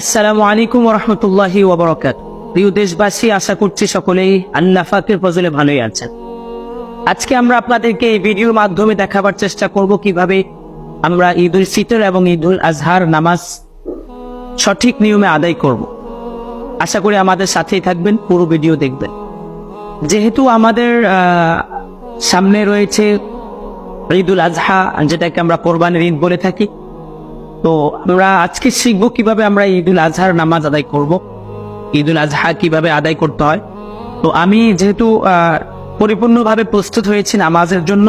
আসসালামু আলাইকুম রহমতুল্লাহি ওবরাকাত প্রিয় দেশবাসী, আশা করছি সকলেই আল্লাহ ফাকের ফজলে ভালোই আছেন। আজকে আমরা আপনাদেরকে এই ভিডিওর মাধ্যমে দেখাবার চেষ্টা করব কীভাবে আমরা ঈদ উল ফিতর এবং ঈদ উল আজহার নামাজ সঠিক নিয়মে আদায় করব। আশা করি আমাদের সাথেই থাকবেন, পুরো ভিডিও দেখবেন। যেহেতু আমাদের সামনে রয়েছে ঈদ উল আজহা, যেটাকে আমরা কোরবানির ঈদ বলে থাকি তো আমরা আজকে শিখব কীভাবে আমরা ঈদ উল আজহার নামাজ আদায় করব। ঈদ উল আজহা কীভাবে আদায় করতে হয়। তো আমি যেহেতু পরিপূর্ণভাবে প্রস্তুত হয়েছি নামাজের জন্য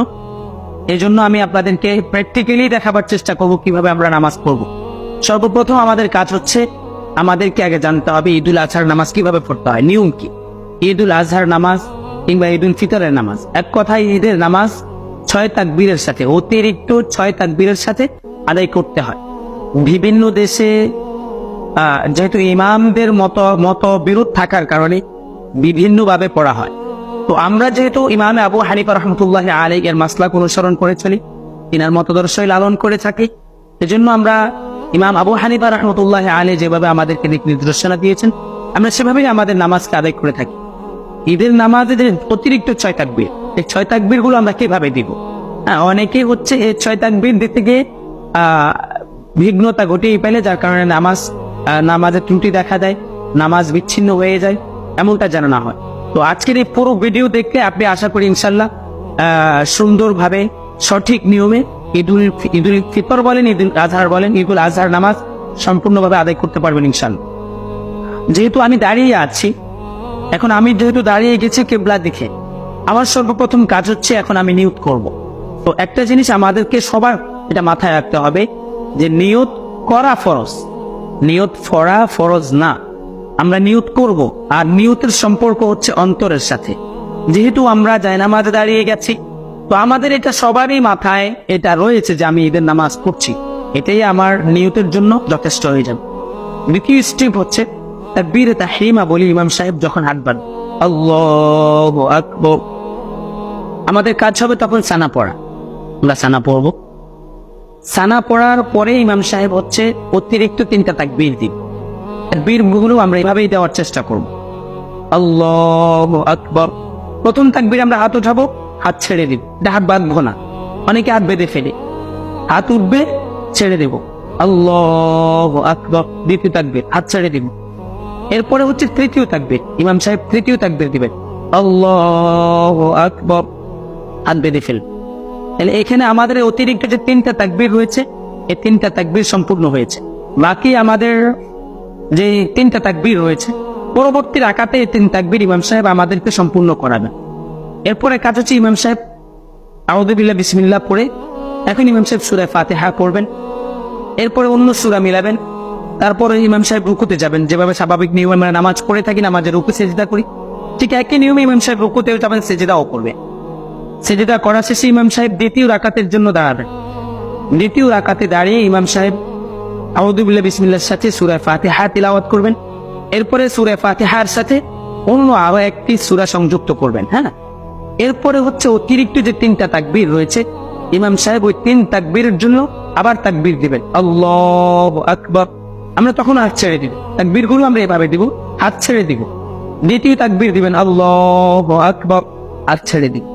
এই জন্য আমি আপনাদেরকে প্র্যাকটিক্যালি দেখাবার চেষ্টা করব কীভাবে আমরা নামাজ পড়ব। সর্বপ্রথম আমাদের কাজ হচ্ছে, আমাদেরকে আগে জানতে হবে ঈদ উল আজহার নামাজ কীভাবে পড়তে হয়, নিয়ম কি? ঈদ উল আজহার নামাজ কিংবা ঈদ উল ফিতরের নামাজ, এক কথায় ঈদের নামাজ ছয় তাকবীরের সাথে, অতিরিক্ত ছয় তাকবীরের সাথে আদায় করতে হয়। বিভিন্ন দেশে যেহেতু ইমামদের মত মত বিরোধ থাকার কারণে বিভিন্নভাবে পড়া হয়। তো আমরা যেহেতু ইমামে আবু হানিফা রহমতুল্লাহ আলী এর মাসলাক অনুসরণ করে চলি, তিনার মতদর্শই লালন করে থাকি, সেজন্য আমরা ইমাম আবু হানিফা রহমতুল্লাহ আলী যেভাবে আমাদেরকে দিক নির্দেশনা দিয়েছেন, আমরা সেভাবেই আমাদের নামাজকে আদায় করে থাকি। ঈদের নামাজে অতিরিক্ত ছয় তাকবীর, এই ছয় তাকবীরগুলো আমরা কীভাবে দিব? হ্যাঁ অনেকে হচ্ছে এই ছয় তাকবীর দিতে গিয়ে বিঘ্নতা ঘটিয়ে পেলে যার কারণে নামাজ নামাজে ত্রুটি দেখা দেয়, নামাজ বিচ্ছিন্ন হয়ে যায়, এমনটা যেন না হয়। তো আজকের এই পুরো ভিডিও দেখে আপনি আশা করি ইনশাল্লাহ সুন্দরভাবে, সঠিক নিয়মে ঈদুল ঈদুল ফিতর বলেন ঈদুল আজহার বলেন ঈদুল আজহার নামাজ সম্পূর্ণভাবে আদায় করতে পারবেন ইনশাল্লাহ যেহেতু আমি দাঁড়িয়ে আছি, এখন আমি যেহেতু দাঁড়িয়ে গেছি কেবলা দেখে আমার সর্বপ্রথম কাজ হচ্ছে এখন আমি নিয়ত করব। তো একটা জিনিস আমাদেরকে সবার এটা মাথায় রাখতে হবে যে নিয়ত করা ফরজ। নিয়ত ফরা ফরজ না। আমরা নিয়ত করব। আর নিয়তের সম্পর্ক হচ্ছে অন্তরের সাথে। যেহেতু আমরা জায়নামাজে দাঁড়িয়ে গেছি, তো আমাদের এটা সবারই মাথায় এটা রয়েছে যে আমি ঈদের নামাজ পড়ছি। এটাই আমার নিয়তের জন্য যথেষ্ট হয়ে যাবে। দ্বিতীয় স্টেপ হচ্ছে তাকবীর তাহরিমা বলি ইমাম সাহেব যখন হাত আমাদের কাজ হবে তখন সানা পড়া। আমরা সানা পড়ব। সানা পড়ার পরে ইমাম সাহেব হচ্ছে অতিরিক্ত তিনটা তাকবীর দিব তাকবীরগুলো আমরা এভাবেই দেওয়ার চেষ্টা করব। আল্লাহু আকবর। প্রথম তাকবীর আমরা হাত উঠাবো, হাত ছেড়ে দিব। হাত বাঁধবো না। অনেকে হাত বেঁধে ফেলে। হাত উঠবে, ছেড়ে দেব। আল্লাহ আকবর। দ্বিতীয় তাকবীর, হাত ছেড়ে দিব। এরপরে হচ্ছে তৃতীয় তাকবীর। ইমাম সাহেব তৃতীয় তাকবীর দিবেন। আল্লাহ আকবর। হাত বেঁধে ফেল তাহলে এখানে আমাদের অতিরিক্ত যে তিনটা তাকবীর রয়েছে, এই তিনটা তাকবীর সম্পূর্ণ হয়েছে। বাকি আমাদের যে তিনটা তাকবীর রয়েছে, পরবর্তী রাকাতে এই তিন তাকবীর ইমাম সাহেব আমাদেরকে সম্পূর্ণ করাবেন এরপরে কাজ হচ্ছে ইমাম সাহেব আউদুবিল্লাহ বিসমিল্লাহ পড়ে, এখন ইমাম সাহেব সুরায় ফাতেহা করবেন এরপরে অন্য সুরা মিলাবেন, তারপরে ইমাম সাহেব রুকুতে যাবেন। যেভাবে স্বাভাবিক নিয়মে আমরা নামাজ পড়ে থাকি নামাজে রুকু সেজদা করি, ঠিক একই নিয়মে ইমাম সাহেব রুকুতেও যাবেন, সেজদাও করবে। সেজদা করা শেষে ইমাম সাহেব দ্বিতীয় রাকাতের জন্য দাঁড়াবেন দ্বিতীয় রাকাতে দাঁড়িয়ে ইমাম সাহেব আউদুবিল্লাহ বিসমিল্লার সাথে সুরায় ফাতেহা তিলাওয়াত করবেন। এরপরে সুরায় ফাতেহার সাথে অন্য আরও একটি সুরা সংযুক্ত করবেন হ্যাঁ? এরপরে হচ্ছে অতিরিক্ত যে তিনটা তাকবির রয়েছে, ইমাম সাহেব ওই তিন তাকবীরের জন্য আবার তাকবির দিবেন। আল্লাহ আকবর। আমরা তখন হাত ছেড়ে দিব। তাকবীরগুলো আমরা এভাবে দিব, হাত ছেড়ে দিব। দ্বিতীয় তাকবীর দিবেন, আল্লাহ আকবর। হাত ছেড়ে দিব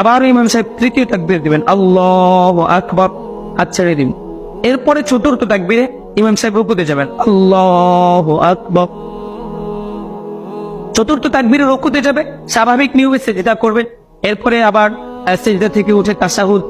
আবার ইমাম সাহেব তৃতীয় তাকবীর দিবেন, আল্লাহ আকবর হাত ছেড়ে দিন। এরপরে চতুর্থ তাকবীরে ইমাম সাহেব রুকুতে যাবেন, আল্লাহ আকবর চতুর্থ তাকবীরে রকুতে যাবে, স্বাভাবিক নিয়মে সেজদা করবে। এরপরে আবার সেজদা থেকে উঠে তাসাহুদ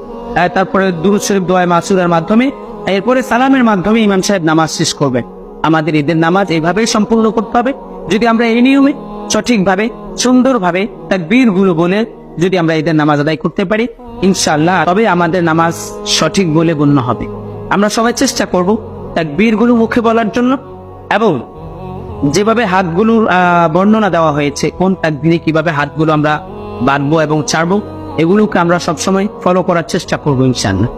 তারপরে দুরুদ শরীফ দোয়া মাসুরের মাধ্যমে, এরপরে সালামের মাধ্যমে ইমাম সাহেব নামাজ শেষ করবেন আমাদের ঈদের নামাজ এইভাবেই সম্পূর্ণ করতে হবে। যদি আমরা এই নিয়মে সঠিকভাবে, সুন্দরভাবে তারগুলো বলে যদি আমরা ঈদের নামাজ আদায় করতে পারি ইনশাল্লাহ তবে আমাদের নামাজ সঠিক বলে গণ্য হবে। আমরা সবাই চেষ্টা করব তারগুলো মুখে বলার জন্য এবং যেভাবে হাতগুলোর বর্ণনা দেওয়া হয়েছে, কোন তাকদিনে কীভাবে হাতগুলো আমরা বাঁধবো এবং ছাড়বো, এগুলোকে আমরা সবসময় ফলো করার চেষ্টা করব, ইনশাআল্লাহ।